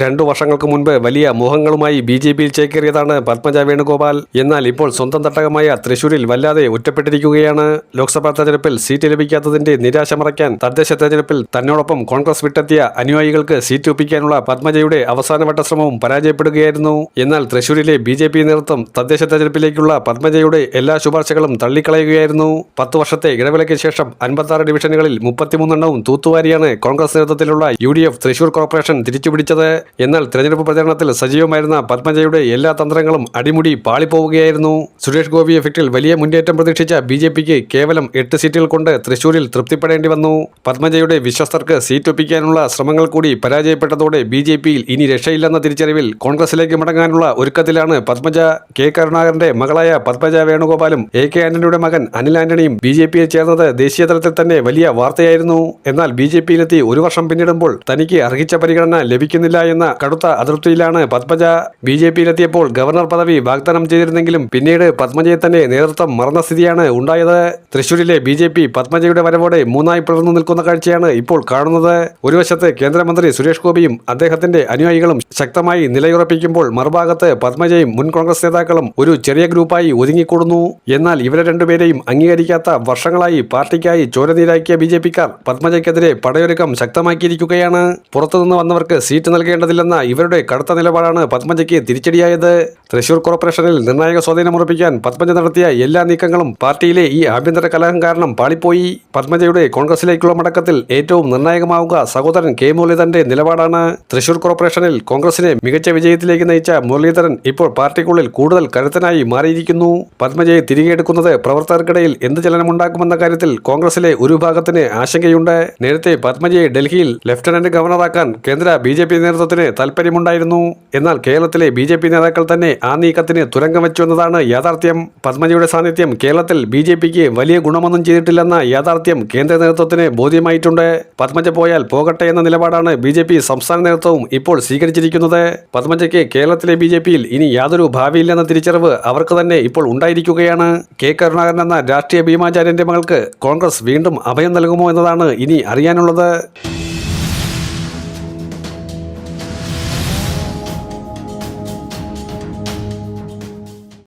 രണ്ടു വർഷങ്ങൾക്ക് മുൻപ് വലിയ മുഖങ്ങളുമായി ബി ജെ പിയിൽ ചേക്കേറിയതാണ് പത്മജ വേണുഗോപാൽ. എന്നാൽ ഇപ്പോൾ സ്വന്തം തട്ടകമായ തൃശൂരിൽ വല്ലാതെ ഒറ്റപ്പെട്ടിരിക്കുകയാണ്. ലോക്സഭാ തെരഞ്ഞെടുപ്പിൽ സീറ്റ് ലഭിക്കാത്തതിന്റെ നിരാശ മറയ്ക്കാൻ തദ്ദേശ തെരഞ്ഞെടുപ്പിൽ തന്നോടൊപ്പം കോൺഗ്രസ് വിട്ടെത്തിയ അനുയായികൾക്ക് സീറ്റ് ഒപ്പിക്കാനുള്ള പത്മജയുടെ അവസാനവട്ട ശ്രമവും പരാജയപ്പെടുകയായിരുന്നു. എന്നാൽ തൃശൂരിലെ ബി ജെ പി നേതൃത്വം തദ്ദേശ തെരഞ്ഞെടുപ്പിലേക്കുള്ള പത്മജയുടെ എല്ലാ ശുപാർശകളും തള്ളിക്കളയുകയായിരുന്നു. പത്ത് വർഷത്തെ ഇടവേളയ്ക്ക് ശേഷം അൻപത്തി ഡിവിഷനുകളിൽ മുപ്പത്തിമൂന്നെണ്ണവും തൂത്തുവാരിയാണ് കോൺഗ്രസ് നേതൃത്വത്തിലുള്ള യു തൃശൂർ കോർപ്പറേഷൻ തിരിച്ചുപിടിച്ചത്. എന്നാൽ തെരഞ്ഞെടുപ്പ് പ്രചരണത്തിൽ സജീവമായിരുന്ന പത്മജയുടെ എല്ലാ തന്ത്രങ്ങളും അടിമുടി പാളിപ്പോവുകയായിരുന്നു. സുരേഷ് ഗോപി എഫക്റ്റിൽ വലിയ മുന്നേറ്റം പ്രതീക്ഷിച്ച ബി ജെ പിക്ക് കേവലം എട്ട് സീറ്റുകൾ കൊണ്ട് തൃശൂരിൽ തൃപ്തിപ്പെടേണ്ടി വന്നു. പത്മജയുടെ വിശ്വസ്തർക്ക് സീറ്റ് ഒപ്പിക്കാനുള്ള ശ്രമങ്ങൾ കൂടി പരാജയപ്പെട്ടതോടെ ബി ജെ പിയിൽ ഇനി രക്ഷയില്ലെന്ന തിരിച്ചറിവിൽ കോൺഗ്രസിലേക്ക് മടങ്ങാനുള്ള ഒരുക്കത്തിലാണ് പത്മജ. കെ. കരുണാകരന്റെ മകളായ പത്മജ വേണുഗോപാലും എ. കെ. ആന്റണിയുടെ മകൻ അനിൽ ആന്റണിയും ബി ജെ പിയെ ചേർന്നത് ദേശീയ തലത്തിൽ തന്നെ വലിയ വാർത്തയായിരുന്നു. എന്നാൽ ബി ജെ പിയിലെത്തി ഒരു വർഷം പിന്നിടുമ്പോൾ തനിക്ക് അർഹിച്ച പരിഗണന ലഭിക്കുന്നില്ല എന്ന കടുത്ത അതൃപ്തിയിലാണ് പത്മജ ബി ജെ പിയിലെത്തിയപ്പോൾ ഗവർണർ പദവി വാഗ്ദാനം ചെയ്തിരുന്നെങ്കിലും പിന്നീട് പത്മജയെ തന്നെ നേതൃത്വം മറന്ന സ്ഥിതിയാണ് ഉണ്ടായത്. തൃശൂരിലെ ബി ജെ പി പത്മജയുടെ വരവോടെ മൂന്നായി പിളർന്നു നിൽക്കുന്ന കാഴ്ചയാണ് ഇപ്പോൾ കാണുന്നത്. ഒരു വശത്ത് കേന്ദ്രമന്ത്രി സുരേഷ് ഗോപിയും അദ്ദേഹത്തിന്റെ അനുയായികളും ശക്തമായി നിലയുറപ്പിക്കുമ്പോൾ മറുഭാഗത്ത് പത്മജയും മുൻ കോൺഗ്രസ് നേതാക്കളും ഒരു ചെറിയ ഗ്രൂപ്പായി ഒതുങ്ങിക്കൂടുന്നു. എന്നാൽ ഇവരെ രണ്ടുപേരെയും അംഗീകരിക്കാത്ത വർഷങ്ങളായി പാർട്ടിക്കായി ചോരനീരാക്കിയ ബി ജെ പിക്കാർ പത്മജയ്ക്കെതിരെ പടയൊരുക്കം ശക്തമാക്കിയിരിക്കുകയാണ്. പുറത്തുനിന്ന് വന്നവർക്ക് സീറ്റ് നൽകേണ്ടതില്ലെന്ന ഇവരുടെ കടുത്ത നിലപാടാണ് പത്മജയ്ക്ക് തിരിച്ചടിയായത്. തൃശൂർ കോർപ്പറേഷനിൽ നിർണായക സ്വാധീനം ഉറപ്പിക്കാൻ പത്മജ നടത്തിയ എല്ലാ നീക്കങ്ങളും പാർട്ടിയിലെ ഈ ആഭ്യന്തര കലഹം കാരണം പാളിപ്പോയി. പത്മജയുടെ കോൺഗ്രസിലേക്കുള്ള മടക്കത്തിൽ ഏറ്റവും നിർണായകമാവുക സഹോദരൻ കെ മുരളീധരന്റെ നിലപാടാണ്. തൃശൂർ കോർപ്പറേഷനിൽ കോൺഗ്രസിനെ മികച്ച വിജയത്തിലേക്ക് നയിച്ച മുരളീധരൻ ഇപ്പോൾ പാർട്ടിക്കുള്ളിൽ കൂടുതൽ കരുത്തനായി മാറിയിരിക്കുന്നു. പത്മജയെ തിരികെ എടുക്കുന്നത് പ്രവർത്തകർക്കിടയിൽ എന്ത് ചലനമുണ്ടാക്കുമെന്ന കാര്യത്തിൽ കോൺഗ്രസിലെ ഒരു ഭാഗത്തിന് ആശങ്കയുണ്ട്. നേരത്തെ പത്മജയെ ഡൽഹിയിൽ ലഫ്റ്റനന്റ് ഗവർണറാക്കാൻ കേന്ദ്ര ബി ജെ പി നേതൃത്വത്തിന് താൽപ്പര്യമുണ്ടായിരുന്നു. എന്നാൽ കേരളത്തിലെ ബി ജെ പി നേതാക്കൾ തന്നെ ആ നീക്കത്തിന് തുരങ്കം വെച്ചു എന്നതാണ് യാഥാർത്ഥ്യം. പത്മജിയുടെ സാന്നിധ്യം കേരളത്തിൽ ബി ജെ പിക്ക് വലിയ ഗുണമൊന്നും ചെയ്തിട്ടില്ലെന്ന യാഥാർത്ഥ്യം കേന്ദ്ര നേതൃത്വത്തിന് ബോധ്യമായിട്ടുണ്ട്. പത്മജ പോയാൽ പോകട്ടെ എന്ന നിലപാടാണ് ബി ജെ പി സംസ്ഥാന നേതൃത്വവും ഇപ്പോൾ സ്വീകരിച്ചിരിക്കുന്നത്. പത്മജയ്ക്ക് കേരളത്തിലെ ബി ജെ പിയിൽ ഇനി യാതൊരു ഭാവിയില്ലെന്ന തിരിച്ചറിവ് അവർക്ക് തന്നെ ഇപ്പോൾ ഉണ്ടായിരിക്കുകയാണ്. കെ കരുണാകരൻ എന്ന രാഷ്ട്രീയ ഭീമാചാര്യന്റെ മകൾക്ക് കോൺഗ്രസ് വീണ്ടും അഭയം നൽകുമോ എന്നതാണ് ഇനി അറിയാനുള്ളത്.